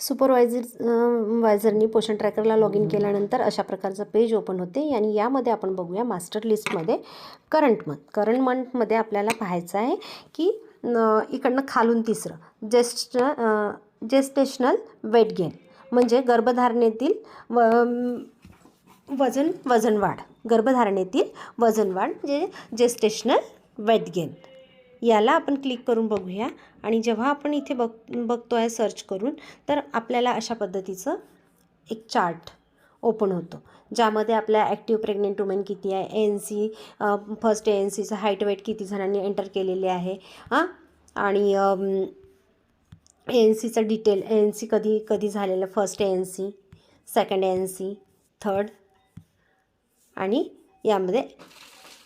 Supervisor वायझरनी पोषण ट्रॅकरला log in केल्यानंतर अशा प्रकारचं पेज ओपन होते. आणि यामध्ये आपण बघूया मास्टर लिस्टमध्ये करंट मंथ करंट मंथमध्ये आपल्याला पाहायचं आहे की इकडनं खालून तिसरं. जेस्ट जेस्टेशनल वेट गेन म्हणजे गर्भधारणेतील व वजन वजन वाढ. गर्भधारणेतील वजन वाढ म्हणजे जेस्टेशनल वेट गेन याला आपण क्लिक करून बघूया. आणि जेव्हा आपण इथे बघ बघतो आहे सर्च करून तर आपल्याला अशा पद्धतीचं एक चार्ट ओपन होतो. ज्यामध्ये आपल्या ॲक्टिव्ह प्रेग्नेंट वुमेन किती आहे A N C first A N सीचं हाईट वेट किती जणांनी एंटर केलेले आहे हां आणि ए एन सीचं डिटेल ए एन सी कधी कधी झालेलं first A N C second A N C third आणि यामध्ये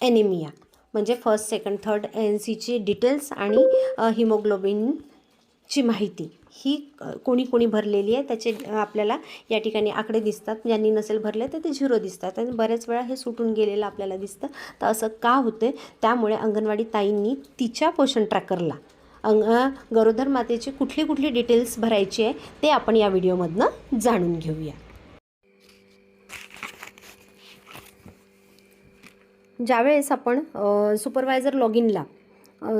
एनिमिया म्हणजे फर्स्ट सेकंड थर्ड एन सीची डिटेल्स आणि हिमोग्लोबिनची माहिती. ही कोणी कोणी भरलेली आहे त्याचे आपल्याला या ठिकाणी आकडे दिसतात. ज्यांनी नसेल भरले तर ते झिरो दिसतात. आणि बऱ्याच वेळा हे सुटून गेलेलं आपल्याला दिसतं. तर असं का होते त्यामुळे अंगणवाडी ताईंनी तिच्या पोषण ट्रॅकरला अंग गरोदर मातेची कुठली कुठली डिटेल्स भरायची आहे ते आपण या व्हिडिओमधनं जाणून घेऊया. ज्यावेळेस आपण सुपरवायझर लॉग इनला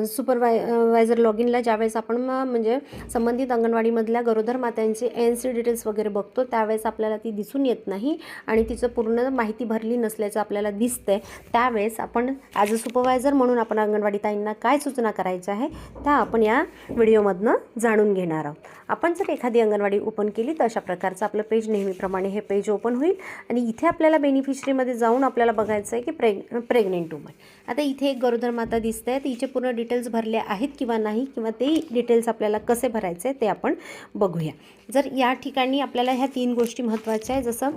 सुपरवाय वायझर लॉग इनला ज्यावेळेस आपण म्हणजे संबंधित अंगणवाडीमधल्या गरोदर मात्यांचे एन सी डिटेल्स वगैरे बघतो त्यावेळेस आपल्याला ती दिसून येत नाही आणि तिचं पूर्ण माहिती भरली नसल्याचं आपल्याला दिसतंय. त्यावेळेस आपण ॲज अ सुपरवायझर म्हणून आपण अंगणवाडी ताईंना काय सूचना करायच्या आहे त्या आपण या व्हिडिओमधनं जाणून घेणार आहोत. आपण जर एखादी अंगणवाडी ओपन केली तर अशा प्रकारचं आपलं पेज नेहमीप्रमाणे हे पेज ओपन होईल. आणि इथे आपल्याला बेनिफिशरीमध्ये जाऊन आपल्याला बघायचं आहे की प्रेग प्रेग्नेंट वुमन आता इथे एक गरोदर माता दिसते आहे तिचे पूर्ण डिटेल्स भरले आहेत किंवा नाही किंवा ते डिटेल्स आपल्याला कसे भरायचे ते आपण बघूया. जर या ठिकाणी आपल्याला ह्या तीन गोष्टी महत्त्वाच्या आहे जसं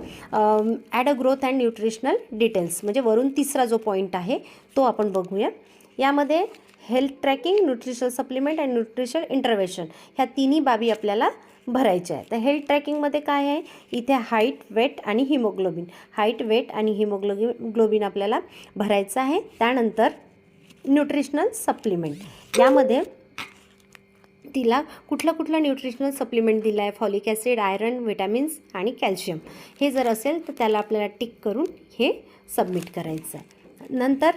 add a growth and nutritional details म्हणजे वरून तिसरा जो पॉईंट आहे तो आपण बघूया. यामध्ये health tracking nutrition supplement and nutrition intervention ह्या तिन्ही बाबी आपल्याला भरायच्या आहे तर हेल्थ ट्रॅकिंगमध्ये काय आहे? इथे हाईट वेट आणि हिमोग्लोबिन. हाईट वेट आणि हिमोग्लोबिन ग्लोबिन आपल्याला भरायचं आहे. त्यानंतर न्यूट्रिशनल सप्लिमेंट. यामध्ये तिला कुठलं कुठलं न्यूट्रिशनल सप्लिमेंट दिलं आहे फॉलिक ॲसिड आयरन विटॅमिन्स आणि कॅल्शियम. हे जर असेल तर त्याला आपल्याला टिक करून हे सबमिट करायचं आहे. नंतर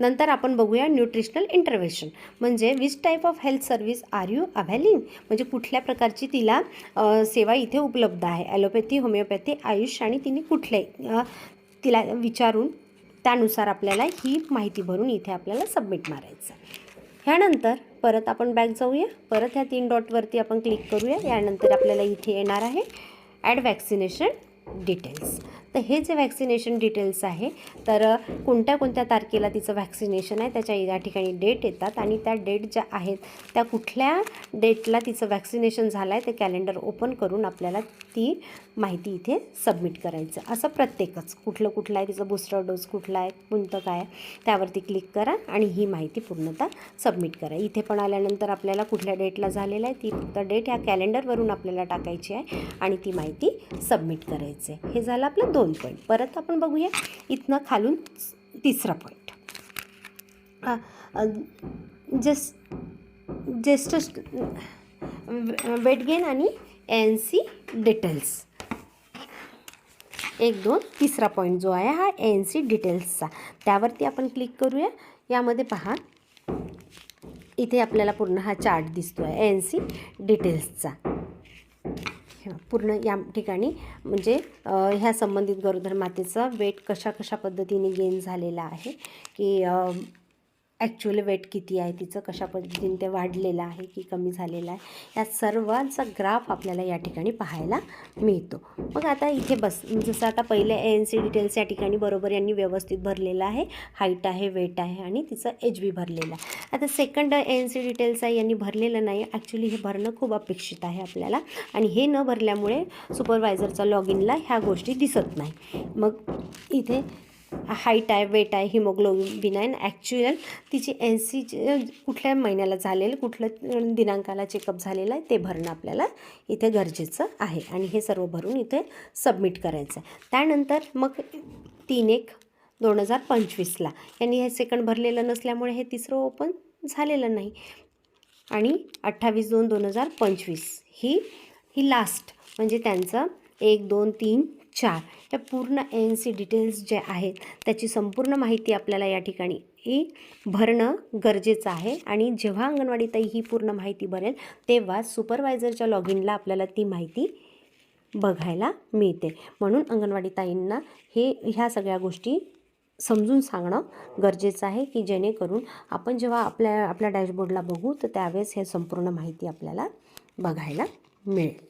नंतर आपण बघूया न्यूट्रिशनल इंटरव्हेशन म्हणजे which type of health service are you availing म्हणजे कुठल्या प्रकारची तिला सेवा इथे उपलब्ध आहे? ॲलोपॅथी होमिओपॅथी आयुष आणि तिने कुठले तिला विचारून त्यानुसार आपल्याला ही माहिती भरून इथे आपल्याला सबमिट मारायचं ह्यानंतर परत आपण बॅक जाऊया. परत ह्या तीन डॉटवरती आपण क्लिक करूया. यानंतर आपल्याला इथे येणार आहे ॲड वॅक्सिनेशन डिटेल्स तर हे जे वॅक्सिनेशन डिटेल्स आहे तर कोणत्या कोणत्या तारखेला तिचं वॅक्सिनेशन आहे त्याच्या या ठिकाणी डेट येतात आणि त्या डेट ज्या आहेत त्या कुठल्या डेटला तिचं वॅक्सिनेशन झालं आहे ते कॅलेंडर ओपन करून आपल्याला ती माहिती इथे सबमिट करायचं. असं प्रत्येकच कुठलं कुठलं आहे तिचं बूस्टर डोस कुठला आहे कोणतं काय त्यावरती क्लिक करा आणि ही माहिती पूर्णतः सबमिट करा. इथे पण आल्यानंतर आपल्याला कुठल्या डेटला झालेलं आहे ती फक्त डेट ह्या कॅलेंडरवरून आपल्याला टाकायची आहे आणि ती माहिती सबमिट करायची आहे. हे झालं आपलं दोन दोन पॉईंट परत आपण बघूया इथनं खालून तिसरा पॉईंट जस जेस्ट वेट गेन आणि एन सी डिटेल्स एक दोन तिसरा पॉईंट जो आहे हा एन सी डिटेल्सचा त्यावरती आपण क्लिक करूया. यामध्ये पहा इथे आपल्याला पूर्ण हा चार्ट दिसतो आहे एन सी डिटेल्सचा पूर्ण या ठिकाणी म्हणजे ह्या संबंधित गरोदर मातेचा वेट कशा कशा पद्धतीने गेन झालेला आहे की ॲक्च्युअल वेट किती आहे तिचं कशा पद्धतीने ते वाढलेलं आहे की कमी झालेलं आहे या सर्वांचा ग्राफ आपल्याला या ठिकाणी पाहायला मिळतो. मग आता इथे बस जसं आता पहिले ए एन सी डिटेल्स या ठिकाणी बरोबर यांनी व्यवस्थित भरलेलं आहे. हाईट आहे वेट आहे आणि तिचं एज बी भरलेलं आहे. आता second A N C details आहे यांनी भरलेलं नाही. ॲक्च्युली हे भरणं खूप अपेक्षित आहे आपल्याला. आणि हे न भरल्यामुळे सुपरवायझरचा लॉग इनला ह्या गोष्टी दिसत नाही. मग इथे हाईट आहे वेट आहे हिमोग्लोबिन आहे ॲक्च्युअल तिची एन सी कुठल्या महिन्याला झालेलं कुठल्या दिनांकाला चेकअप झालेला आहे ते भरणं आपल्याला इथे गरजेचं आहे. आणि हे सर्व भरून इथे सबमिट करायचं आहे. त्यानंतर मग तीन एक दोन हजार पंचवीसला यांनी हे सेकंड भरलेलं नसल्यामुळे हे तिसरं ओपन झालेलं नाही. आणि अठ्ठावीस दोन दोन हजार पंचवीस ही ही लास्ट म्हणजे त्यांचं एक दोन तीन चार या पूर्ण एन सी डिटेल्स जे आहेत त्याची संपूर्ण माहिती आपल्याला या ठिकाणी ही भरणं गरजेचं आहे. आणि जेव्हा अंगणवाडीताई ही पूर्ण माहिती भरेल तेव्हा सुपरवायझरच्या लॉग इनला आपल्याला ती माहिती बघायला मिळते. म्हणून अंगणवाडीताईंना हे ह्या सगळ्या गोष्टी समजून सांगणं गरजेचं आहे की जेणेकरून आपण जेव्हा आपल्या आपल्या डॅशबोर्डला बघू तर त्यावेळेस हे संपूर्ण माहिती आपल्याला बघायला मिळेल.